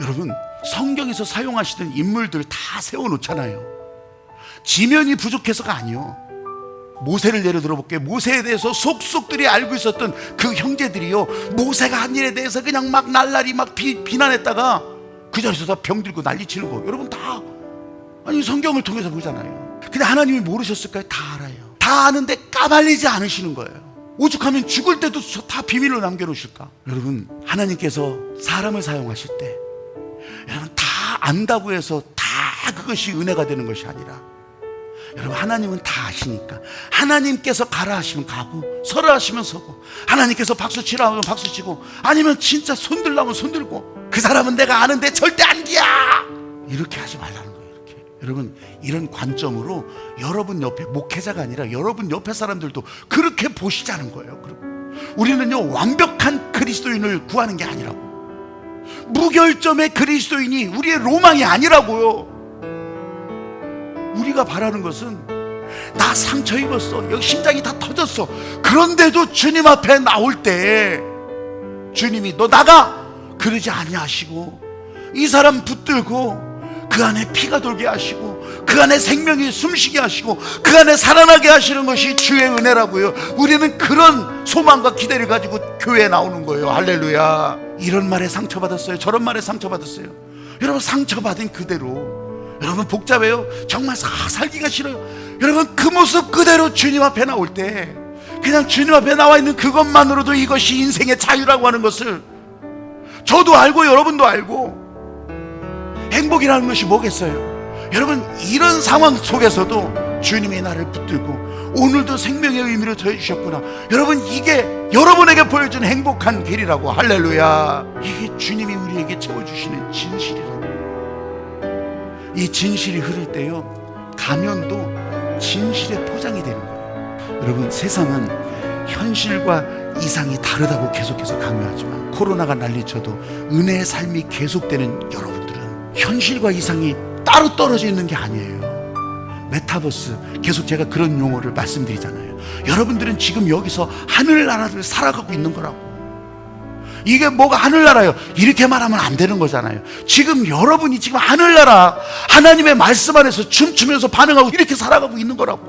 여러분 성경에서 사용하시던 인물들 다 세워놓잖아요. 지면이 부족해서가 아니요. 모세를 예로 들어볼게요. 모세에 대해서 속속들이 알고 있었던 그 형제들이요. 모세가 한 일에 대해서 그냥 막 날라리 막 비, 비난했다가 그 자리에서 다 병들고 난리치는 거. 여러분 다 아니 성경을 통해서 보잖아요. 근데 하나님이 모르셨을까요? 다 알아요. 다 아는데 까발리지 않으시는 거예요. 오죽하면 죽을 때도 저다 비밀로 남겨놓으실까? 여러분 하나님께서 사람을 사용하실 때다 안다고 해서 다 그것이 은혜가 되는 것이 아니라 여러분 하나님은 다 아시니까 하나님께서 가라 하시면 가고 서라 하시면 서고 하나님께서 박수 치라 하면 박수 치고 아니면 진짜 손들라면 손들고 그 사람은 내가 아는데 절대 안 기야 이렇게 하지 말라는 거예요 이렇게. 여러분 이런 관점으로 여러분 옆에 목회자가 아니라 여러분 옆에 사람들도 그렇게 보시자는 거예요 그리고. 우리는요 완벽한 그리스도인을 구하는 게 아니라고 무결점의 그리스도인이 우리의 로망이 아니라고요 우리가 바라는 것은 나 상처 입었어. 여기 심장이 다 터졌어. 그런데도 주님 앞에 나올 때 주님이 너 나가 그러지 아니하시고 이 사람 붙들고 그 안에 피가 돌게 하시고 그 안에 생명이 숨쉬게 하시고 그 안에 살아나게 하시는 것이 주의 은혜라고요. 우리는 그런 소망과 기대를 가지고 교회에 나오는 거예요. 할렐루야. 이런 말에 상처받았어요. 저런 말에 상처받았어요. 여러분 상처받은 그대로 여러분 복잡해요. 정말 사- 살기가 싫어요. 여러분 그 모습 그대로 주님 앞에 나올 때 그냥 주님 앞에 나와 있는 그것만으로도 이것이 인생의 자유라고 하는 것을 저도 알고 여러분도 알고 행복이라는 것이 뭐겠어요? 여러분 이런 상황 속에서도 주님이 나를 붙들고 오늘도 생명의 의미를 더해주셨구나. 여러분 이게 여러분에게 보여준 행복한 길이라고 할렐루야. 이게 주님이 우리에게 채워주시는 진실이라고. 이 진실이 흐를 때요 가면도 진실의 포장이 되는 거예요 여러분 세상은 현실과 이상이 다르다고 계속해서 강요하지만 코로나가 난리쳐도 은혜의 삶이 계속되는 여러분들은 현실과 이상이 따로 떨어져 있는 게 아니에요 메타버스 계속 제가 그런 용어를 말씀드리잖아요 여러분들은 지금 여기서 하늘나라를 살아가고 있는 거라고 이게 뭐가 하늘나라요? 이렇게 말하면 안 되는 거잖아요. 지금 여러분이 지금 하늘나라 하나님의 말씀 안에서 춤추면서 반응하고 이렇게 살아가고 있는 거라고.